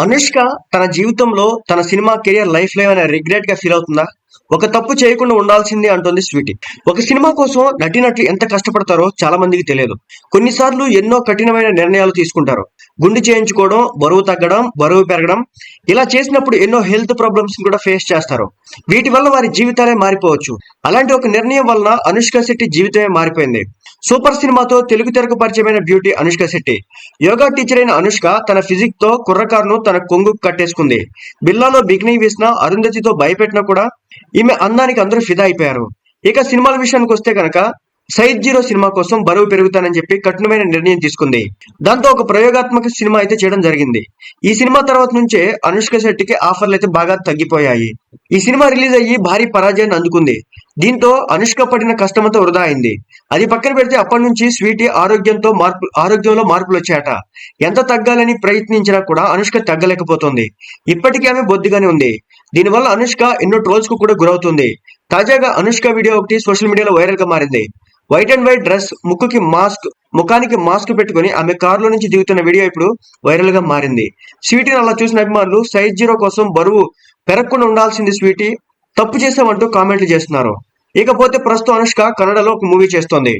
అనుష్క తన జీవితంలో తన సినిమా కెరియర్ లైఫ్లో ఏమైనా రిగ్రెట్గా ఫీల్ అవుతుందా? ఒక తప్పు చేయకుండా ఉండాల్సింది అంటుంది స్వీటీ. ఒక సినిమా కోసం నటినట్లు ఎంత కష్టపడతారో చాలా మందికి తెలియదు. కొన్నిసార్లు ఎన్నో కఠినమైన నిర్ణయాలు తీసుకుంటారు. గుండె చేయించుకోవడం బరువు తగ్గడం బరువు పెరగడం ఇలా చేసినప్పుడు ఎన్నో హెల్త్ ప్రాబ్లమ్స్ కూడా ఫేస్ చేస్తారు. వీటి వల్ల వారి జీవితాలే మారిపోవచ్చు. అలాంటి ఒక నిర్ణయం వలన అనుష్క శెట్టి జీవితమే మారిపోయింది. సూపర్ సినిమాతో తెలుగు తెరకు పరిచయమైన బ్యూటీ అనుష్క శెట్టి. యోగా టీచర్ అయిన అనుష్క తన ఫిజిక్తో కుర్రకారును తన కొంగు కట్టేసుకుంది. బిల్లాలో బిగ్నీ వేసిన అరుంధతితో భయపెట్టినా కూడా ఈమె అందానికి అందరూ ఫిదా అయిపోయారు. ఇక సినిమాల విషయానికి వస్తే కనుక సైజ్ జీరో సినిమా కోసం బరువు పెరుగుతానని చెప్పి కఠినమైన నిర్ణయం తీసుకుంది. దాంతో ఒక ప్రయోగాత్మక సినిమా అయితే చేయడం జరిగింది. ఈ సినిమా తర్వాత నుంచే అనుష్క శెట్టికి ఆఫర్లు అయితే బాగా తగ్గిపోయాయి. ఈ సినిమా రిలీజ్ అయ్యి భారీ పరాజయాన్ని అందుకుంది. దీంతో అనుష్క పడిన కష్టమంతా వృధా అయింది. అది పక్కన పెడితే అప్పటి నుంచి స్వీటీ ఆరోగ్యంతో మార్పు ఆరోగ్యంలో మార్పులు వచ్చాయట. ఎంత తగ్గాలని ప్రయత్నించినా కూడా అనుష్క తగ్గలేకపోతుంది. ఇప్పటికీ ఆమె బొద్దుగానే ఉంది. దీనివల్ల అనుష్క ఎన్నో ట్రోల్స్కు కూడా గురవుతుంది. తాజాగా అనుష్క వీడియో ఒకటి సోషల్ మీడియాలో వైరల్గా మారింది. వైట్ అండ్ వైట్ డ్రెస్ ముక్కుకి మాస్క్ ముఖానికి మాస్క్ పెట్టుకుని ఆమె కారులో నుంచి దిగుతున్న వీడియో ఇప్పుడు వైరల్గా మారింది. స్వీటీని అలా చూసిన అభిమానులు సైజ్ జీరో కోసం బరువు పెరగకుండా ఉండాల్సింది స్వీటీ తప్పు చేసామంటూ కామెంట్లు చేస్తున్నారు. ఇకపోతే ప్రస్తుతం అనుష్క కన్నడలో ఒక మూవీ చేస్తోంది.